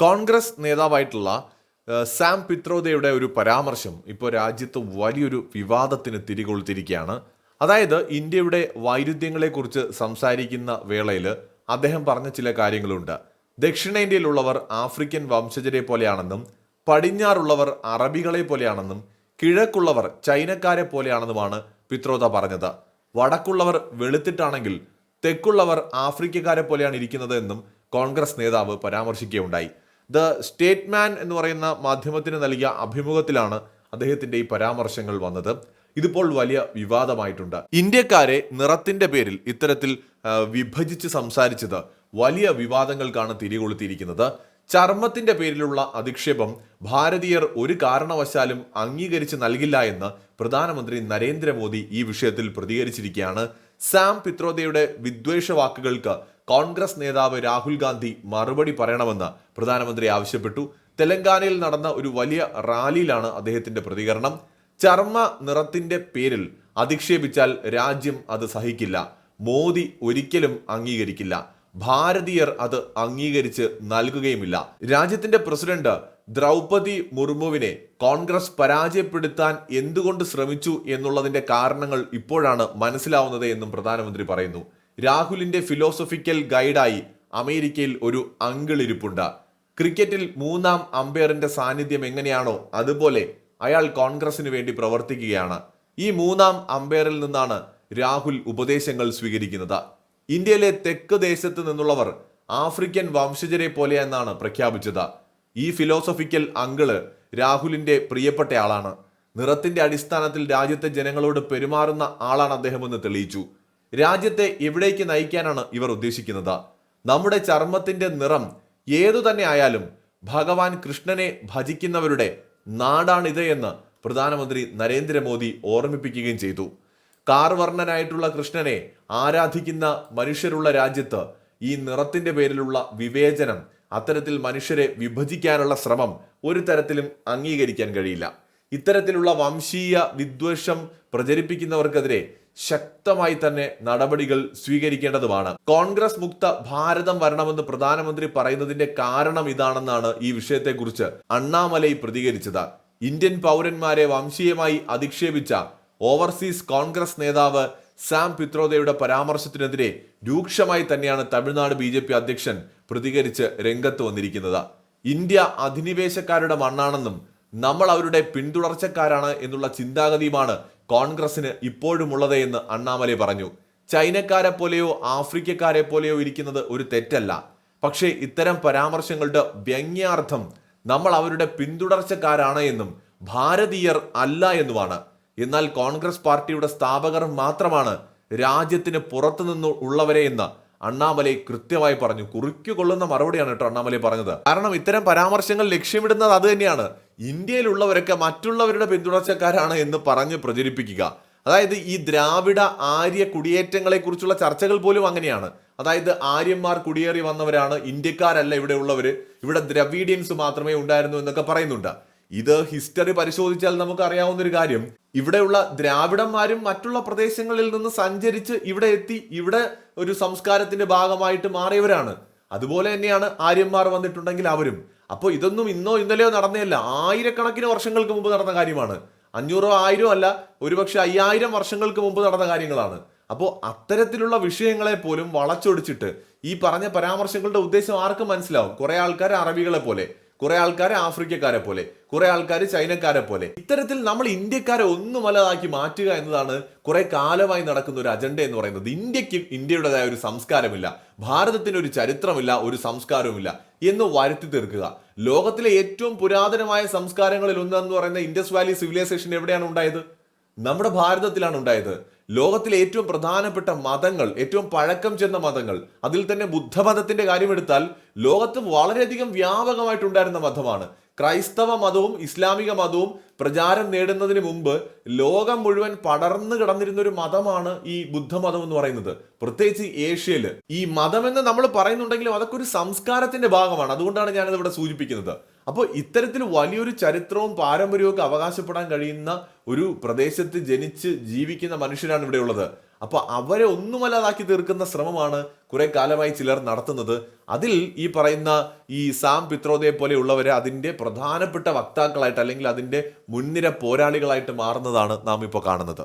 Congress നേതാവായിട്ടുള്ള Sam പിത്രോദയുടെ ഒരു പരാമർശം ഇപ്പോൾ രാജ്യത്ത് വലിയൊരു വിവാദത്തിന് തിരികൊളുത്തിരിക്കുകയാണ്. അതായത് ഇന്ത്യയുടെ വൈരുദ്ധ്യങ്ങളെക്കുറിച്ച് സംസാരിക്കുന്ന വേളയിൽ അദ്ദേഹം പറഞ്ഞ ചില കാര്യങ്ങളുണ്ട്. ദക്ഷിണേന്ത്യയിലുള്ളവർ ആഫ്രിക്കൻ വംശജരെ പോലെയാണെന്നും പടിഞ്ഞാറുള്ളവർ അറബികളെ പോലെയാണെന്നും കിഴക്കുള്ളവർ ചൈനക്കാരെ പോലെയാണെന്നുമാണ് പിത്രോദ പറഞ്ഞത്. വടക്കുള്ളവർ വെളുത്തിട്ടാണെങ്കിൽ തെക്കുള്ളവർ ആഫ്രിക്കക്കാരെ പോലെയാണ് ഇരിക്കുന്നത് എന്നും കോൺഗ്രസ് നേതാവ് പരാമർശിക്കുകയുണ്ടായി. ദ സ്റ്റേറ്റ്മാൻ എന്ന് പറയുന്ന മാധ്യമത്തിന് നൽകിയ അഭിമുഖത്തിലാണ് അദ്ദേഹത്തിന്റെ ഈ പരാമർശങ്ങൾ വന്നത്. ഇതിപ്പോൾ വലിയ വിവാദമായിട്ടുണ്ട്. ഇന്ത്യക്കാരെ നിറത്തിന്റെ പേരിൽ ഇത്തരത്തിൽ വിഭജിച്ച് സംസാരിച്ചത് വലിയ വിവാദങ്ങൾക്കാണ് തിരികൊളുത്തിയിരിക്കുന്നത്. ചർമ്മത്തിന്റെ പേരിലുള്ള അധിക്ഷേപം ഭാരതീയർ ഒരു കാരണവശാലും അംഗീകരിച്ച് നൽകില്ല എന്ന് പ്രധാനമന്ത്രി നരേന്ദ്രമോദി ഈ വിഷയത്തിൽ പ്രതികരിച്ചിരിക്കുകയാണ്. സാം പിത്രോദയുടെ വിദ്വേഷ വാക്കുകൾക്ക് കോൺഗ്രസ് നേതാവ് രാഹുൽ ഗാന്ധി മറുപടി പറയണമെന്ന് പ്രധാനമന്ത്രി ആവശ്യപ്പെട്ടു. തെലങ്കാനയിൽ നടന്ന ഒരു വലിയ റാലിയിലാണ് അദ്ദേഹത്തിന്റെ പ്രതികരണം. ചർമ്മ നിറത്തിന്റെ പേരിൽ അധിക്ഷേപിച്ചാൽ രാജ്യം അത് സഹിക്കില്ല. മോദി ഒരിക്കലും അംഗീകരിക്കില്ല. ഭാരതീയർ അത് അംഗീകരിച്ച് നൽകുകയുമില്ല. രാജ്യത്തിന്റെ പ്രസിഡന്റ് ദ്രൗപതി മുർമുവിനെ കോൺഗ്രസ് പരാജയപ്പെടുത്താൻ എന്തുകൊണ്ട് ശ്രമിച്ചു എന്നുള്ളതിന്റെ കാരണങ്ങൾ ഇപ്പോഴാണ് മനസ്സിലാവുന്നത് എന്നും പ്രധാനമന്ത്രി പറയുന്നു. രാഹുലിന്റെ ഫിലോസഫിക്കൽ ഗൈഡായി അമേരിക്കയിൽ ഒരു അങ്കിൾ ഇരിപ്പുണ്ട് ക്രിക്കറ്റിൽ മൂന്നാം അമ്പയറിന്റെ സാന്നിധ്യം എങ്ങനെയാണോ അതുപോലെ അയാൾ കോൺഗ്രസിന് വേണ്ടി പ്രവർത്തിക്കുകയാണ്. ഈ മൂന്നാം അമ്പയറിൽ നിന്നാണ് രാഹുൽ ഉപദേശങ്ങൾ സ്വീകരിക്കുന്നത്. ഇന്ത്യയിലെ തെക്ക് ദേശത്ത് നിന്നുള്ളവർ ആഫ്രിക്കൻ വംശജരെ പോലെയെന്നാണ് പ്രഖ്യാപിച്ചത്. ഈ ഫിലോസഫിക്കൽ അങ്കിൾ രാഹുലിന്റെ പ്രിയപ്പെട്ടയാളാണ്. നിറത്തിന്റെ അടിസ്ഥാനത്തിൽ രാജ്യത്തെ ജനങ്ങളോട് പെരുമാറുന്ന ആളാണ് അദ്ദേഹമെന്ന് തെളിയിച്ചു. രാജ്യത്തെ എവിടേക്ക് നയിക്കാനാണ് ഇവർ ഉദ്ദേശിക്കുന്നത്? നമ്മുടെ ചർമ്മത്തിന്റെ നിറം ഏതു തന്നെ ആയാലും ഭഗവാൻ കൃഷ്ണനെ ഭജിക്കുന്നവരുടെ നാടാണിത് എന്ന് പ്രധാനമന്ത്രി നരേന്ദ്രമോദി ഓർമ്മിപ്പിക്കുകയും ചെയ്തു. കാർവർണനായിട്ടുള്ള കൃഷ്ണനെ ആരാധിക്കുന്ന മനുഷ്യരുള്ള രാജ്യത്ത് ഈ നിറത്തിന്റെ പേരിലുള്ള വിവേചനം അത്തരത്തിൽ മനുഷ്യരെ വിഭജിക്കാനുള്ള ശ്രമം ഒരു തരത്തിലും അംഗീകരിക്കാൻ കഴിയില്ല. ഇത്തരത്തിലുള്ള വംശീയ വിദ്വേഷം പ്രചരിപ്പിക്കുന്നവർക്കെതിരെ ശക്തമായി തന്നെ നടപടികൾ സ്വീകരിക്കേണ്ടതുമാണ്. കോൺഗ്രസ് മുക്ത ഭാരതം വരണമെന്ന് പ്രധാനമന്ത്രി പറയുന്നതിന്റെ കാരണം ഇതാണെന്നാണ് ഈ വിഷയത്തെക്കുറിച്ച് അണ്ണാമലൈ പ്രതികരിച്ചത്. ഇന്ത്യൻ പൗരന്മാരെ വംശീയമായി അധിക്ഷേപിച്ച ഓവർസീസ് കോൺഗ്രസ് നേതാവ് സാം പിത്രോദയുടെ പരാമർശത്തിനെതിരെ രൂക്ഷമായി തന്നെയാണ് തമിഴ്നാട് ബി അധ്യക്ഷൻ പ്രതികരിച്ച് രംഗത്ത് വന്നിരിക്കുന്നത്. ഇന്ത്യ അധിനിവേശക്കാരുടെ മണ്ണാണെന്നും നമ്മൾ അവരുടെ പിന്തുടർച്ചക്കാരാണ് എന്നുള്ള ചിന്താഗതിയുമാണ് കോൺഗ്രസിന് ഇപ്പോഴുമുള്ളത് എന്ന് അണ്ണാമലൈ പറഞ്ഞു. ചൈനക്കാരെ പോലെയോ ആഫ്രിക്കക്കാരെ പോലെയോ ഇരിക്കുന്നത് ഒരു തെറ്റല്ല. പക്ഷേ ഇത്തരം പരാമർശങ്ങളുടെ വ്യംഗ്യാർത്ഥം നമ്മൾ അവരുടെ പിന്തുടർച്ചക്കാരാണ് എന്നും ഭാരതീയർ അല്ല എന്നുമാണ്. എന്നാൽ കോൺഗ്രസ് പാർട്ടിയുടെ സ്ഥാപകർ മാത്രമാണ് രാജ്യത്തിന് പുറത്തുനിന്ന് ഉള്ളവരെ എന്ന് അണ്ണാമലൈ കൃത്യമായി പറഞ്ഞു. കുറിക്കുകൊള്ളുന്ന മറുപടിയാണ് കേട്ടോ അണ്ണാമലൈ പറഞ്ഞത്. കാരണം ഇത്തരം പരാമർശങ്ങൾ ലക്ഷ്യമിടുന്നത് അത് തന്നെയാണ്. ഇന്ത്യയിലുള്ളവരൊക്കെ മറ്റുള്ളവരുടെ പിന്തുണച്ചക്കാരാണ് എന്ന് പറഞ്ഞ് പ്രചരിപ്പിക്കുക. അതായത് ഈ ദ്രാവിഡ ആര്യ കുടിയേറ്റങ്ങളെ കുറിച്ചുള്ള ചർച്ചകൾ പോലും അങ്ങനെയാണ്. അതായത് ആര്യന്മാർ കുടിയേറി വന്നവരാണ് ഇന്ത്യക്കാരല്ല ഇവിടെ ഉള്ളവര്. ഇവിടെ ദ്രവീഡിയൻസ് മാത്രമേ ഉണ്ടായിരുന്നു എന്നൊക്കെ പറയുന്നുണ്ട്. ഇത് ഹിസ്റ്ററി പരിശോധിച്ചാൽ നമുക്ക് അറിയാവുന്ന ഒരു കാര്യം. ഇവിടെയുള്ള ദ്രാവിഡന്മാരും മറ്റുള്ള പ്രദേശങ്ങളിൽ നിന്ന് സഞ്ചരിച്ച് ഇവിടെ എത്തി ഇവിടെ ഒരു സംസ്കാരത്തിന്റെ ഭാഗമായിട്ട് മാറിയവരാണ്. അതുപോലെ തന്നെയാണ് ആര്യന്മാർ വന്നിട്ടുണ്ടെങ്കിൽ അവരും. അപ്പോൾ ഇതൊന്നും ഇന്നോ ഇന്നലെയോ നടന്നതല്ല ആയിരക്കണക്കിന് വർഷങ്ങൾക്ക് മുമ്പ് നടന്ന കാര്യമാണ്. അഞ്ഞൂറോ ആയിരോ അല്ല ഒരുപക്ഷെ അയ്യായിരം വർഷങ്ങൾക്ക് മുമ്പ് നടന്ന കാര്യങ്ങളാണ്. അപ്പോൾ അത്തരത്തിലുള്ള വിഷയങ്ങളെ പോലും വളച്ചൊടിച്ചിട്ട് ഈ പറഞ്ഞ പരാമർശങ്ങളുടെ ഉദ്ദേശം ആർക്കും മനസ്സിലാവും. കുറെ ആൾക്കാർ അറബികളെ പോലെ. കുറെ ആൾക്കാർ ആഫ്രിക്കക്കാരെ പോലെ കുറെ ആൾക്കാർ ചൈനക്കാരെ പോലെ. ഇത്തരത്തിൽ നമ്മൾ ഇന്ത്യക്കാരെ ഒന്നും അല്ലതാക്കി മാറ്റുക എന്നതാണ് കുറെ കാലമായി നടക്കുന്ന ഒരു അജണ്ട എന്ന് പറയുന്നത്. ഇന്ത്യയ്ക്ക് ഇന്ത്യയുടേതായ ഒരു സംസ്കാരമില്ല ഭാരതത്തിന് ഒരു ചരിത്രമില്ല ഒരു സംസ്കാരവുമില്ല എന്ന് വരുത്തി തീർക്കുക. ലോകത്തിലെ ഏറ്റവും പുരാതനമായ സംസ്കാരങ്ങളിൽ ഒന്നെന്ന് പറയുന്ന ഇൻഡസ് വാലി സിവിലൈസേഷൻ എവിടെയാണ് ഉണ്ടായത്? നമ്മുടെ ഭാരതത്തിലാണ് ഉണ്ടായത്. ലോകത്തിലെ ഏറ്റവും പ്രധാനപ്പെട്ട മതങ്ങൾ ഏറ്റവും പഴക്കം ചെന്ന മതങ്ങൾ അതിൽ തന്നെ ബുദ്ധമതത്തിന്റെ കാര്യമെടുത്താൽ ലോകത്ത് വളരെയധികം വ്യാപകമായിട്ടുണ്ടായിരുന്ന മതമാണ്. ക്രൈസ്തവ മതവും ഇസ്ലാമിക മതവും പ്രചാരം നേടുന്നതിന് മുമ്പ് ലോകം മുഴുവൻ പടർന്നു കിടന്നിരുന്ന ഒരു മതമാണ് ഈ ബുദ്ധമതം എന്ന് പറയുന്നത്. പ്രത്യേകിച്ച് ഏഷ്യയിൽ ഈ മതമെന്ന് നമ്മൾ പറയുന്നുണ്ടെങ്കിലും അതൊക്കെ ഒരു സംസ്കാരത്തിന്റെ ഭാഗമാണ്. അതുകൊണ്ടാണ് ഞാനത് ഇവിടെ സൂചിപ്പിക്കുന്നത്. അപ്പോൾ ഇത്തരത്തിൽ വലിയൊരു ചരിത്രവും പാരമ്പര്യവും ഒക്കെ അവകാശപ്പെടാൻ കഴിയുന്ന ഒരു പ്രദേശത്ത് ജനിച്ച് ജീവിക്കുന്ന മനുഷ്യരാണ് ഇവിടെ ഉള്ളത്. അപ്പോൾ അവരെ ഒന്നുമല്ലാതാക്കി തീർക്കുന്ന ശ്രമമാണ് കുറെ കാലമായി ചിലർ നടത്തുന്നത്. അതിൽ ഈ പറയുന്ന ഈ സാം പിത്രോദയെ പോലെയുള്ളവരെ അതിന്റെ പ്രധാനപ്പെട്ട വക്താക്കളായിട്ട് അല്ലെങ്കിൽ അതിന്റെ മുൻനിര പോരാളികളായിട്ട് മാറുന്നതാണ് നാം ഇപ്പോൾ കാണുന്നത്.